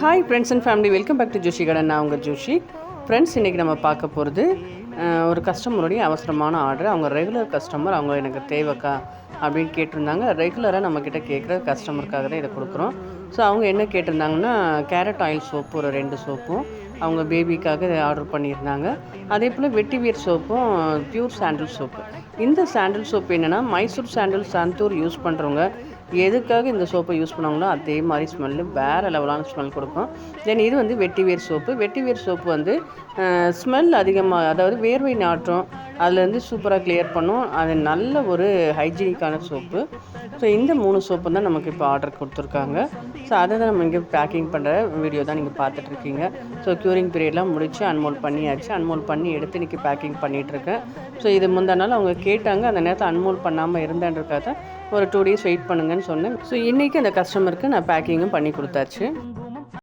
Hi friends and family welcome back to Joshi கடன் நான் உங்கள் ஜோஷி. ஃப்ரெண்ட்ஸ் இன்றைக்கி நம்ம பார்க்க போகிறது ஒரு கஸ்டமருடைய அவசரமான ஆர்டர் அவங்க ரெகுலர் கஸ்டமர் அவங்க எனக்கு தேவைக்கா அப்படின்னு கேட்டிருந்தாங்க. ரெகுலராக நம்மக்கிட்ட கேட்குற கஸ்டமருக்காக தான் இதை கொடுக்குறோம். ஸோ அவங்க என்ன கேட்டிருந்தாங்கன்னா கேரட் ஆயில் சோப்பு ஒரு ரெண்டு சோப்பும் அவங்க பேபிக்காக ஆர்டர் பண்ணியிருந்தாங்க. அதே போல் வெட்டிவேர் சோப்பும் பியூர் சாண்டில் சோப்பு இந்த சாண்டில் சோப்பு என்னென்னா மைசூர் சாண்டில் சாந்தூர் யூஸ் பண்ணுறவங்க எதுக்காக இந்த சோப்பை யூஸ் பண்ணுவாங்களோ அதே மாதிரி ஸ்மெல்லு வேறு லெவலான ஸ்மெல் கொடுக்கும். தென் இது வந்து வெட்டிவேர் சோப்பு. வெட்டிவேர் சோப்பு வந்து ஸ்மெல் அதிகமாக அதாவது வேர்வை நாற்றம் அதுலேருந்து சூப்பராக கிளியர் பண்ணும். அது நல்ல ஒரு ஹைஜீனிக்கான சோப்பு ஸோ இந்த மூணு சோப்பு தான் நமக்கு இப்போ ஆர்டர் கொடுத்துருக்காங்க. ஸோ அதை தான் நம்ம இங்கே பேக்கிங் பண்ணுற வீடியோ தான் நீங்கள் பார்த்துட்ருக்கீங்க ஸோ க்யூரிங் பீரியட்லாம் முடிச்சு அன்மோல் பண்ணியாச்சு. அன்மோல் பண்ணி எடுத்து இன்றைக்கி பேக்கிங் பண்ணிகிட்ருக்கேன் ஸோ இது முந்தா நாள் அவங்க கேட்டாங்க அந்த நேரத்தை அன்மோல் பண்ணாமல் இருந்தேன்றக்காக ஒரு டூ டேஸ் வெயிட் பண்ணுங்கன்னு சொன்னேன். ஸோ இன்றைக்கி அந்த கஸ்டமருக்கு நான் பேக்கிங்கும் பண்ணி கொடுத்தாச்சு.